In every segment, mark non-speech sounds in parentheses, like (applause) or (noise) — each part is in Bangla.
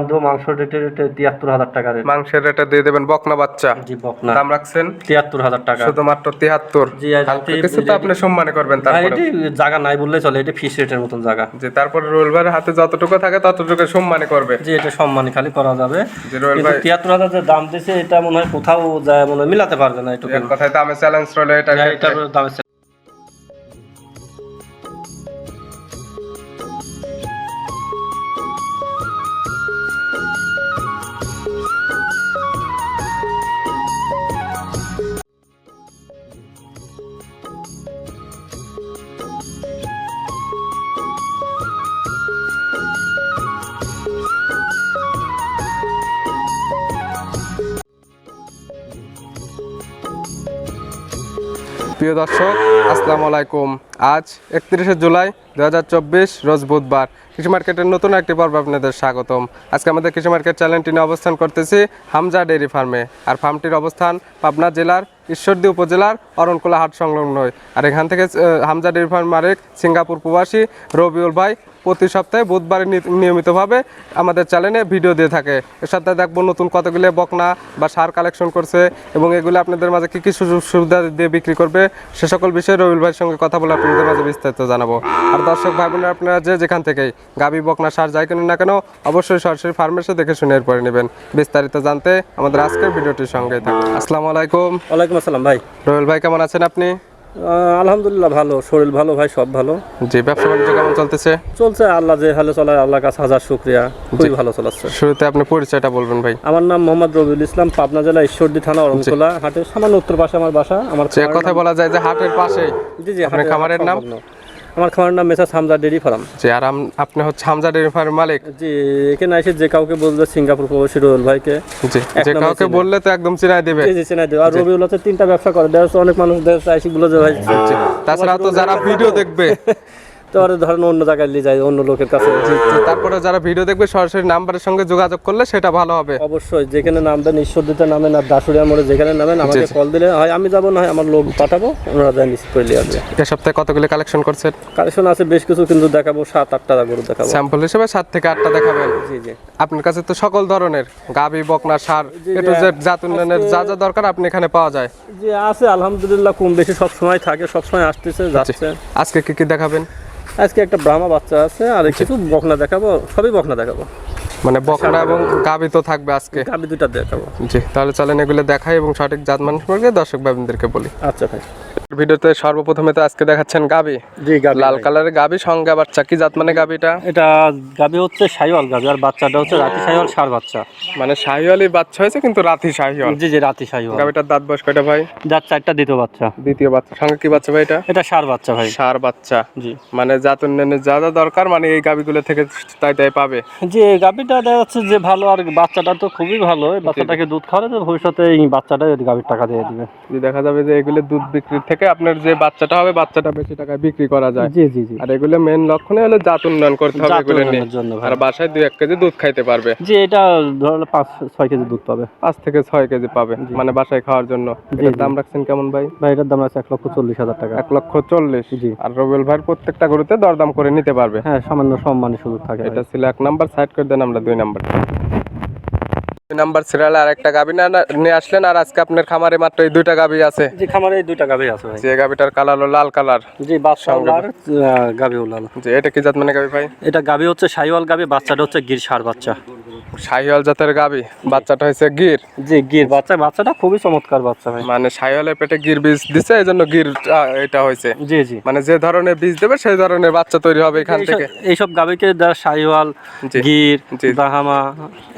মধ্য মাংস রেটে রেটে তিয়াত্তর হাজার টাকা রেট মাংসের রেটে দিয়ে দেবেন বকনা বাচ্চা। জি বকনা। দাম রাখছেন? তিয়াত্তর হাজার টাকা। শুধুমাত্র তিয়াত্তর। জি, আর হালকা এটি- কিছু তো আপনি সম্মানে করবেন তারপরে। এটি জায়গা নাই বললে চলে এটা ফিস রেটের মতন জায়গা। যে তারপরে রোল ভাইয়ের হাতে যতটুকু থাকে ততটুকু সম্মানে করবে। জি এটা সম্মানী খালি করা যাবে। যে রোল ভাই। তিয়াত্তর হাজার যে দাম দিছে এটা মনে হয় কোথাও যায় মনে হয় মিলাতে পারবে না কথায় দামে চ্যালেঞ্জ রইল এটা দামে প্রিয় দর্শক, আসসালামু আলাইকুম। আজ একত্রিশে জুলাই দু হাজার চব্বিশ, রোজ বুধবার। কৃষি মার্কেটের নতুন একটি পর্ব আপনাদের স্বাগতম। আজকে আমাদের কৃষি মার্কেট চ্যানেলটি নিয়ে অবস্থান করতেছি হামজা ডেয়ারি ফার্মে। আর ফার্মটির অবস্থান পাবনা জেলার ঈশ্বরদী উপজেলার অরণকোলা হাট সংলগ্ন। আর এখান থেকে হামজা ডেয়ারি ফার্ম মারেক সিঙ্গাপুর প্রবাসী রবিউল ভাই প্রতি সপ্তাহে বুধবারে নিয়মিতভাবে আমাদের চ্যানেলে ভিডিও দিয়ে থাকে। এর সাথে দেখব নতুন কতগুলো বকনা বা সার কালেকশন করছে এবং এগুলো আপনাদের মাঝে কী কী সুযোগ সুবিধা দিয়ে বিক্রি করবে সে সকল বিষয়ে রবিউল ভাইয়ের সঙ্গে কথা বলে আপনাদের মাঝে বিস্তারিত জানাব। আর দর্শক ভাই বোনেরা আপনারা যে যেখান থেকেই গাবি বকনা সার যাই কিনুন না কেন অবশ্যই সরাসরি ফার্মের সাথে দেখে শুনে এরপরে নেবেন। বিস্তারিত জানতে আমাদের আজকের ভিডিওটির সঙ্গে থাকুন। আসসালামু আলাইকুম। ওয়ালাইকুম আসসালাম ভাই। রবিউল ভাই কেমন আছেন আপনি? আলহামদুলিল্লাহ ভালো শরীর ভালো ভাই সব ভালো। জি ব্যবসা বাণিজ্য কেমন চলতেছে? চলছে আল্লাহ যে ভালো চলায় আল্লাহ কাছে হাজার শুক্রিয়া। খুবই ভালো চলাচ্ছে। শুরুতে আপনি পরিচয়টা বলবেন ভাই। আমার নাম মোহাম্মদ রবিউল ইসলাম পাবনা জেলা ঈশ্বরদী থানা অরণকোলা হাটের সামান্য উত্তর পাশে আমার বাসা আমার কথা বলা যায় যে হাটের পাশে জি জি আপনার খামারের নাম? আমার খামারের নাম মেসা হামজা ডেরি ফার্ম। জি আর আপনি হচ্ছে হামজা ডেরি ফার্ম মালিক? জি এখানে এসে যে কাউকে বলবে সিঙ্গাপুর প্রবাসী রবিউল ভাইকে। জি যে কাউকে বললে তো একদম চিনাই দেবে। জি জি চেনাই দেবে। আর রবিউল হচ্ছে তিনটা ব্যবসা করে দেশ অনেক মানুষ দেশ আইসি বলে যে ভাই। তাছাড়া তো যারা ভিডিও দেখবে (laughs) তো ধরেন অন্য জায়গায় নিয়ে যায় অন্য লোকের কাছে। তারপরে যারা ভিডিও দেখবে সরাসরি নাম্বারের সঙ্গে যোগাযোগ করলে সেটা ভালো হবে। অবশ্যই যেখানে নামবেন ঈশ্বর দিতে নামেন আর দাসুরিয়া মোড়ে যেখানে নামেন আমাকে কল দিলে হয় আমি যাব না হয় আমার লোক পাঠাবো ওনারা যায় নিশ্চিত করে নিয়ে আসবে। এ সপ্তাহে কতগুলি কালেকশন করছেন? কালেকশন আছে বেশ কিছু কিন্তু দেখাবো সাত আটটা গরু দেখাবো। স্যাম্পল হিসেবে সাত থেকে আটটা দেখাবেন। জি জি। আপনার কাছে তো সকল ধরনের গাবি বকনা সার একটু যে জাত উন্নয়নের যা যা দরকার আপনি এখানে পাওয়া যায়। জি আছে আলহামদুলিল্লাহ কম বেশি সব সময় থাকে সব সময় আসতেছে যাচ্ছে। আজকে কি কি দেখাবেন? আজকে একটা ব্রাহ্মা বাচ্চা আছে আর কিছু বকনা দেখাবো সবই বকনা দেখাবো। মানে বকনা এবং গাবি তো থাকবে আজকে। গাবি দুটো দেখাবো। জি তাহলে চলেন এগুলো দেখাই এবং সঠিক জাত মানুষ বলে দর্শক ভাইদেরকে বলি। আচ্ছা ভাই। ভিডিওতে সর্বপ্রথমে তো আজকে দেখাচ্ছেন গাবি। জি গাবি লাল কালারের গাবি সঙ্গে আবার চাকি জাত মানে গাবিটা। এটা গাবি হচ্ছে সাইওয়াল গাবি আর বাচ্চাটা হচ্ছে রাতি সাইওয়াল সার বাচ্চা। মানে শাহিওয়ালি বাচ্চা হয়েছে কিন্তু রাতি শাহিওয়াল। জি জি রাতি সাইওয়াল গাবিটার দাঁত বয়স কয়টা ভাই? যার চারটা দ্বিতীয় বাচ্চা। দ্বিতীয় বাচ্চা। সঙ্গে কি বাচ্চা ভাই এটা? এটা সার বাচ্চা ভাই। সার বাচ্চা। জি। মানে জাত উন্নয়নের যা যা দরকার মানে এই গাবিগুলো থেকে তাই তাই পাবে। যে গাভিটা দেখা যাচ্ছে যে ভালো আর বাচ্চাটা তো খুবই ভালো। বাচ্চাটাকে দুধ খাওয়ালে তো ভবিষ্যতে এই বাচ্চাটা গাভির টাকা দিয়ে দিবে। দেখা যাবে যে এগুলো দুধ বিক্রির থেকে আপনার যে বাচ্চাটা হবে বাচ্চাটা বেশি টাকায় বিক্রি করা যায়। জি জি জি। আর এগুলো মেন লক্ষণে হলো জাত উন্নয়ন করতে হবে এগুলো নিয়ে। আর বাসায় দুই এক কেজি দুধ খাইতে পারবে। যে এটা ধরলে পাঁচ ছয় কেজি দুধ পাবে। পাঁচ থেকে ছয় কেজি পাবে মানে বাসায় খাওয়ার জন্য। এটার দাম রাখছেন কেমন ভাই? ভাই এটার দাম আছে এক লক্ষ চল্লিশ হাজার টাকা। এক লক্ষ চল্লিশ। জি। আর রবিউল ভাই প্রত্যেকটা গরুতে দরদাম করে নিতে পারবে। হ্যাঁ সামান্য সম্মানী সুযোগ থাকে এটা ছিল এক নাম্বার সাইড করে দেন আমরা দুই নাম্বার। নাম্বার সিরিয়ালে আর একটা গাবি না নিয়ে আসলেন আর আজকে আপনার খামারে মাত্র এই দুইটা গাবি আছে। জি খামারে এই দুইটা গাভি আছে ভাই। যে গাবিটার কালার হলো লাল কালার জি বাচ্চা উলার গাভি লাল। জি এটা কি জাত মানে গাবি ভাই? এটা গাভি হচ্ছে শাইওয়াল গাভি বাচ্চাটা হচ্ছে গির সার বাচ্চা। শাহিওয়াল জাতের গাবি বাচ্চাটা হয়েছে গির। জি গির বাচ্চা বাচ্চাটা খুবই চমৎকার বাচ্চা ভাই। মানে শাহিওয়ালের পেটে গির বীজ দিছে এই জন্য গির এটা হয়েছে জি জি। মানে যে ধরনের বীজ দেবে সেই ধরনের বাচ্চা তৈরি হবে এখান থেকে। এইসব গাভিকে যারা সাইওয়াল গির বাহামা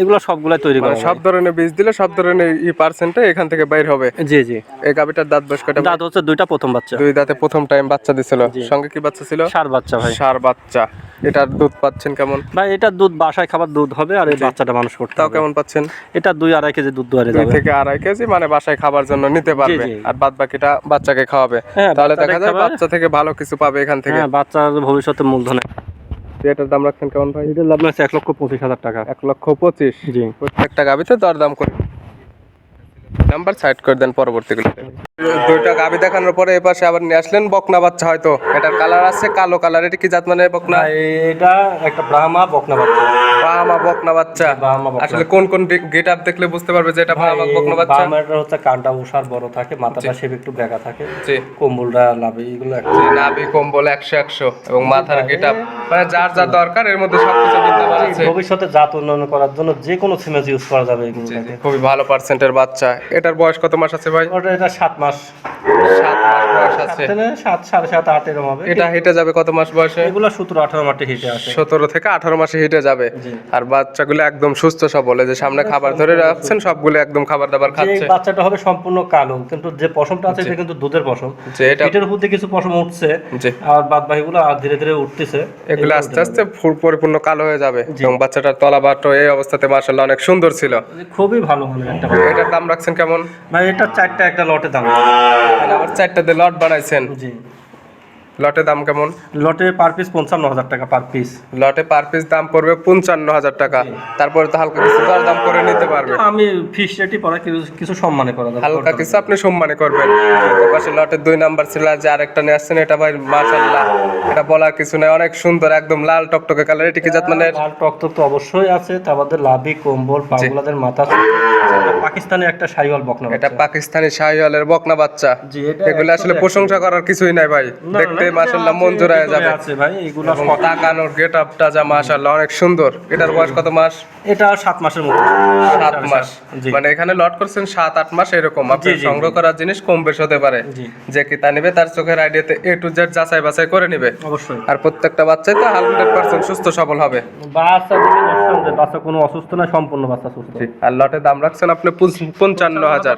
এগুলো সবগুলাই তৈরি করা মানে সব ধরনের বীজ দিলে সব ধরনের ই পার্সেন্টে এখান থেকে বাইর হবে। জি জি। এই গাবিটার দাঁত বয়স কয়টা? দাঁত হচ্ছে দুইটা প্রথম বাচ্চা। দুই দাঁতে প্রথম টাইম বাচ্চা দিছিল। সঙ্গে কি বাচ্চা ছিল? সার বাচ্চা ভাই। সার বাচ্চা। এটার দুধ পাচ্ছেন কেমন? ভাই এটা দুধ বাসায় খাবার দুধ হবে আর এই বাচ্চাটা মানুষ করতে তাও কেমন পাচ্ছেন? এটা দুই আড়াই কেজি দুধ দুয়ারে যাবে। থেকে আড়াই কেজি মানে বাসায় খাবার জন্য নিতে পারবে। আর বাদ বাকিটা বাচ্চাকে খাওয়াবে। হ্যাঁ, তাহলে দেখা যায় বাচ্চা থেকে ভালো কিছু পাবে এখান থেকে। হ্যাঁ বাচ্চার ভবিষ্যতে মূলধনে। এটার দাম রাখছেন কেমন ভাই? এটার লাভ আছে এক লক্ষ পঁচিশ হাজার টাকা। এক লক্ষ পঁচিশ? জি। প্রত্যেকটা গাবিতে দরদাম করে। নাম্বার সাইড করে দেন পরবর্তীগুলো। দুইটা গাবি দেখানোর পরে এই পাশে আবার নিয়ে আসলেন বকনা বাচ্চা হয়তো। এটার কালার আছে কালো কালার। এটা কি জাত মানে বকনা? এটা একটা ব্রাহ্মা বকনা বাচ্চা। বাহামা বকনা বাচ্চা। আসলে কোন কোন গেট আপ দেখলে বুঝতে পারবে যে এটা বাহামা বকনা বাচ্চা। বাহামাটা হচ্ছে কানটা বড় থাকে মাথাটা শেপ একটু বেঁকা থাকে জি। কম্বলটা লাভে এগুলো নাভি কম্বল একশো একশো এবং মাথার গেট আপ মানে যার যা দরকার এর মধ্যে সবকিছু ভবিষ্যতে জাত উন্নয়ন করার জন্য যে কোনো সিমেজ ইউজ করা যাবে এগুলোকে। খুবই ভালো পার্সেন্টের বাচ্চা। এটার বয়স কত মাস আছে ভাই? ওটা এটা সাত মাস। সাত মাস বয়স আছে। সাত সাড়ে সাত আট এরকম হবে। এটা হেঁটে যাবে কত মাস বয়সে? এগুলো সতেরো আঠারো মাঠে হিটে আসে। সতেরো থেকে আঠারো মাসে হেঁটে যাবে। আর বাচ্চাগুলো একদম সুস্থ সবল যে সামনে খাবার ধরে রাখছেন সবগুলো একদম খাবার দাবার খাচ্ছে। বাচ্চাটা হবে সম্পূর্ণ কালো কিন্তু যে পশমটা আছে এটা কিন্তু দুধের পশম। এটা পিঠের উপর দিয়ে কিছু পশম উঠছে আর বাদ বাকিগুলো আর ধীরে ধীরে উঠতেছে। এগুলো আস্তে আস্তে পরিপূর্ণ কালো হয়ে যাবে। এবং বাচ্চাটার তলা বাটো এই অবস্থাতে মার্শাল্লাহ অনেক সুন্দর ছিল। খুবই ভালো মানের একটা এটার দাম রাখছেন কেমন? ভাই এটা চারটা একটা লটে দাম। আবার চারটা দিয়ে লট বানাইছেন। জি। লটের দাম কেমন? লটে পার পিস পঞ্চান্ন হাজার টাকা পার পিস লটে পার পিস দাম পড়বে পঞ্চান্ন হাজার টাকা তারপরে তো হালকা কিছু দর দাম করে নিতে পারবে। আমি ফিস রেটই পরে কিছু সম্মানে করা যাবে হালকা কিছু আপনি সম্মানে করবেন। পাশে লটের দুই নাম্বার ছিল যে আরেকটা নিয়ে আসছেন এটা ভাই মাশাল্লাহ এটা বলার কিছু নাই অনেক সুন্দর একদম লাল টকটকে কালার এটি কি জাত মানে লাল টক তো অবশ্যই আছে তার মধ্যে লাভি কম্বল পাগলাদের মাথা পাকিস্তানি একটা সাইওয়াল বকনা এটা পাকিস্তানি শাহিওয়ালের বকনা বাচ্চা। জি এটা এগুলো আসলে প্রশংসা করার কিছুই নাই ভাই। দেখতে মাশাল্লাহ মন জোড়ায় যাবে। আছে ভাই এগুলো এবং তাকানোর গেট আপটা যা মাশাল্লাহ অনেক সুন্দর। এটার বয়স কত মাস? এটা সাত মাসের মতো। সাত মাস। মানে এখানে লট করছেন সাত আট মাস এরকম। আপনি সংগ্রহ করার জিনিস কম বেশ হতে পারে। যে কি তা নিবে তার চোখের আইডিয়াতে এ টু জেড যাচাই বাছাই করে নিবে। অবশ্যই। আর প্রত্যেকটা বাচ্চাই তো হান্ড্রেড পার্সেন্ট সুস্থ সবল হবে। বাচ্চা বাচ্চা কোনো অসুস্থ না সম্পূর্ণ বাচ্চা সুস্থ। আর লটের দাম রাখছেন আপনি পঞ্চান্ন হাজার।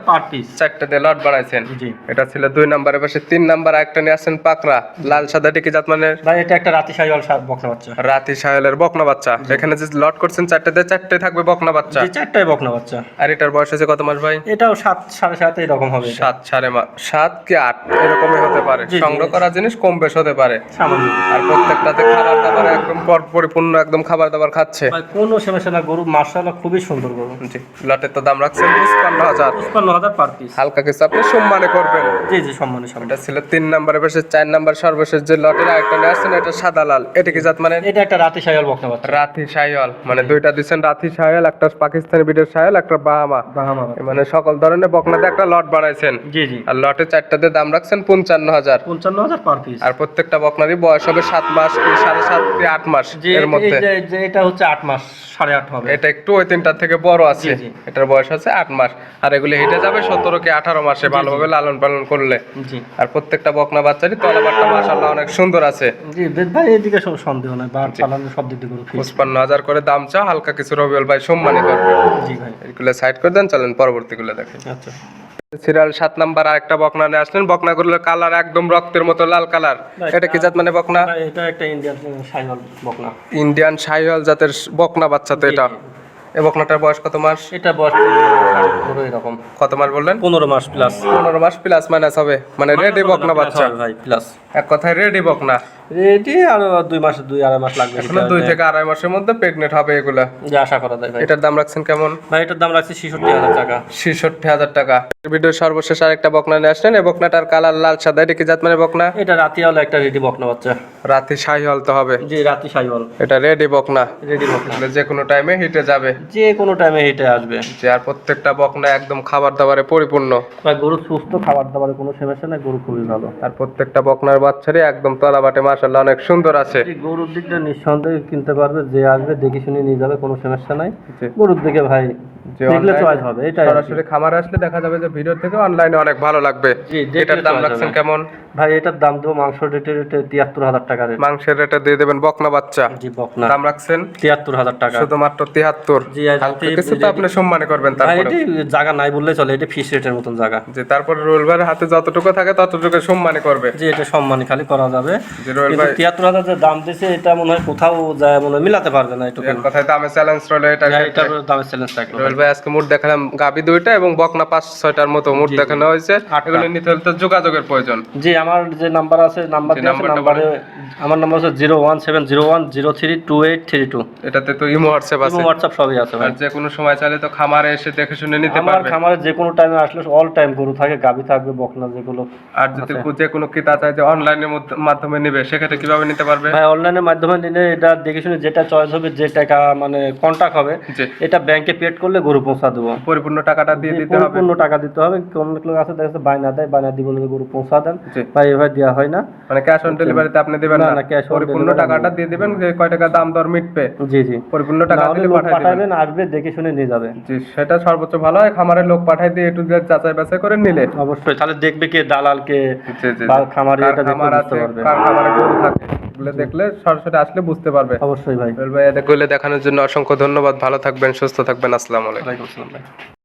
চারটে দিয়ে লট বানাইছেন এটা ছিল দুই নাম্বারের পাশে। তিন নাম্বার একটা নিয়ে আসছেন পাকড়া। লাল সাদা টিকি জাত মানে ভাই এটা একটা রাতি সাইওয়াল বকনা বাচ্চা। রাতি সাহেলের বকনা বাচ্চা। এখানে যে লট করছেন চারটে দিয়ে চারটে থাকবে বকনা বাচ্চা। যে চারটায় বকনা বাচ্চা। আর এটার বয়স হয়েছে কত মাস ভাই? এটাও সাত সাড়ে সাত এরকম হবে এটা। সাত সাড়ে মা সাত কি আট? এরকমই হতে পারে। জি, জি। সংগ্রহ করা জিনিস কম বেশ হতে পারে। আর প্রত্যেকটাতে খাবার দাবার একদম পর- পরিপূর্ণ একদম খাবার দাবার খাচ্ছে। ভাই কোনো সমস্যা না গরু মার্শাল্লাহ খুবই সুন্দর গরু। জি লটের তো দাম রাখছেন পঞ্চান্ন হাজার। পঞ্চান্ন হাজার পার পিস হালকা কিছু আপনি সম্মানে করবেন। জি জি সম্মানে সম্মান। এটা ছিল তিন নাম্বারের পাশে চার নাম্বার সর্বশেষ যে লটের আরেকটা নিয়ে আসছেন এটা সাদা লাল। এটা কি জাত মানে? এটা একটা রাতি সাইওয়াল বকনা বাচ্চা রাথি সাইল মানে দুইটা দিচ্ছেন রাথি সাইল একটা পাকিস্তানি বিডের সাইল একটা বাহামা। বাহামা মানে সকল ধরনের বকনাতে একটা লট বানাইছেন। জি জি। আর লটে চারটাতে দাম রাখছেন পঞ্চান্ন হাজার। পঞ্চান্ন হাজার পার পিস আর প্রত্যেকটা বকনারই বয়স হবে সাত মাস কি সাড়ে সাত কি আট মাস এর মধ্যে। এই যে- এটা হচ্ছে আট মাস সাড়ে আট হবে। এটা একটু ওই তিনটার থেকে বড় আছে। এটার বয়স আছে আট মাস। আর এগুলি হেঁটে যাবে সতেরো কি আঠারো মাসে ভালোভাবে লালন পালন করলে। জি। আর প্রত্যেকটা বকনা বাচ্চারই তলাবারটা মাসাল্লাহ অনেক সুন্দর আছে। জি ভাই এদিকে সব সন্দেহ নাই বার চালানো সব দিক পঁচপান্ন হাজার করে দাম চা হালকা কিছু রবিউল ভাই সম্মানী করবে জি ভাই। এগুলো সাইড করে দেন চলেন পরবর্তীগুলো দেখেন। আচ্ছা। সিরিয়াল সাত নাম্বার আরেকটা বকনা নিয়ে আসলেন। বকনাগুলোর কালার একদম রক্তের মতো লাল কালার এটা কি জাত মানে বকনা? এটা একটা ইন্ডিয়ান সাইওয়াল বকনা। ইন্ডিয়ান শাহিওয়াল জাতের বকনা বাচ্চা তো এটা। এই বকনাটার বয়স কত মাস? এটা বয়স পুরো এরকম কত মাস বললেন? পনেরো মাস প্লাস পনেরো মাস প্লাস মাইনাস হবে। মানে রেডি বকনা বাচ্চা। ভাই প্লাস এক কথায় রেডি বকনা। রেডি আর দুই মাস দুই আড়াই মাস লাগবে এখনও দুই থেকে আড়াই মাসের মধ্যে প্রেগনেন্ট হবে এগুলা। যা আশা করা যায় ভাই। এটার দাম রাখছেন কেমন? ভাই এটার দাম রাখছি ছেষট্টি হাজার টাকা। ছেষট্টি হাজার টাকা। ভিডিও সর্বশেষ আরেকটা বকনা নিয়ে আসলেন। এই বকনাটার কালার লাল সাদা। এটা কি জাত মানে বকনা? এটা রাতি হলো একটা রেডি বকনা বাচ্চা। রাতে শাহিওয়াল তো হবে। জি রাতি সাইওয়াল এটা রেডি বকনা। রেডি বকনা। যে কোনো টাইমে হিটে যাবে। যে কোনো টাইমে হেঁটে আসবে। যে আর প্রত্যেকটা বকনা একদম খাবার দাবারে পরিপূর্ণ। গরু সুস্থ খাবার দাবারে কোনো সমস্যা নাই গরু খুবই ভালো। আর প্রত্যেকটা বকনার বাচ্চারই একদম তলা বাটে মাসাল্লাহ অনেক সুন্দর আছে। গরুর দিকটা নিঃসন্দেহে কিনতে পারবে যে আসবে দেখে শুনে নিয়ে যাবে কোনো সমস্যা নাই। গরুর দিকে ভাই দেখলে চয়েস হবে সরাসরি খামারে আসলে দেখা যাবে যে ভিডিও থেকে অনলাইনে অনেক ভালো লাগবে। এটার দাম রাখছেন কেমন? ভাই এটার দাম দেবো মাংস রেটে রেটে তিয়াত্তর হাজার টাকা রেট মাংসের রেটে দিয়ে দেবেন বকনা বাচ্চা। জি বকনা। দাম রাখছেন? তিয়াত্তর হাজার টাকা। শুধুমাত্র তিয়াত্তর। জি, কিছু তো আপনি সম্মানে করবেন তারপরে এটি জায়গা নাই বললে চলে এটা ফিস রেটের মতন জায়গা। যে তারপরে রোল ভাইয়ের হাতে যতটুকু থাকে ততটুকু সম্মানে করবে। যে এটা সম্মানী খালি করা যাবে। কিন্তু তিয়াত্তর হাজার যে দাম দিয়েছে এটা মনে হয় কোথাও যায় মনে হয় মিলাতে পারবে না এক কথায় দামে চ্যালেঞ্জ রইল এটা দামের চ্যালেঞ্জ থাকল। রোল ভাই ভাই আজকে মোট দেখালাম গাবি দুইটা এবং বকনা পাঁচ ছয়টার মতো মোট দেখানো হয়েছে। এগুলো নিতে হলে তো যোগাযোগের প্রয়োজন। জি আমার যে নাম্বার আছে নাম্বার নাম্বারে আমার নাম্বার আছে zero one seven zero one zero three two eight three two. এটাতে তো ইমো হোয়াটসঅ্যাপ আছে। হোয়াটসঅ্যাপ সবই আছে আর যে কোনো সময় চাইলে তো খামারে এসে দেখে শুনে নিতে আমার পারবে। খামারে যে কোনো টাইমে আসলে অল টাইম গরু থাকে গাভি থাকবে বকনা যেগুলো আর যদি যে কোনো ক্রেতা চায় যে অনলাইনের মাধ্যমে নিবে সেক্ষেত্রে কীভাবে নিতে পারবে? ভাই অনলাইনের মাধ্যমে নিলে এটা দেখে শুনে যেটা চয়েস হবে যে টাকা মানে কন্টাক্ট হবে এটা ব্যাংকে পেড করলে গরু পৌঁছা দেবো। পরিপূর্ণ টাকাটা দিয়ে দিতে হবে। পরিপূর্ণ টাকা দিতে হবে। অনেক লোক আছে দেখা যাচ্ছে বায়না দেয় বায়না দিয়ে বলে গরু পৌঁছা দেন। ভাই এভাবে দেওয়া হয় না। মানে ক্যাশ অন ডেলিভারিতে আপনি দিবেন না, on পরিপূর্ণ টাকাটা দিয়ে দিবেন যে কয় টাকা দাম দর মিটবে। জি জি। পরিপূর্ণ টাকা দিলে পাঠাবেন আসবে দেখে শুনে নিয়ে যাবে। জি সেটা সর্বোচ্চ ভালো হয়। খামারের লোক পাঠাই দিয়ে একটু যাচাই বাছাই করে নিলে। অবশ্যই তাহলে দেখবে কে দালাল কে জি জি। বা খামারি এটা দেখে খামার বুঝতে আছে পারবে। খামারে গরু থাকে। এগুলো দেখলে সরাসরি আসলে বুঝতে পারবে। অবশ্যই ভাই। ভাই এগুলো দেখানোর জন্য অসংখ্য ধন্যবাদ। ভালো থাকবেন সুস্থ থাকবেন। আসসালামু আলাইকুম। ওয়ালাইকুম আসসালাম ভাই।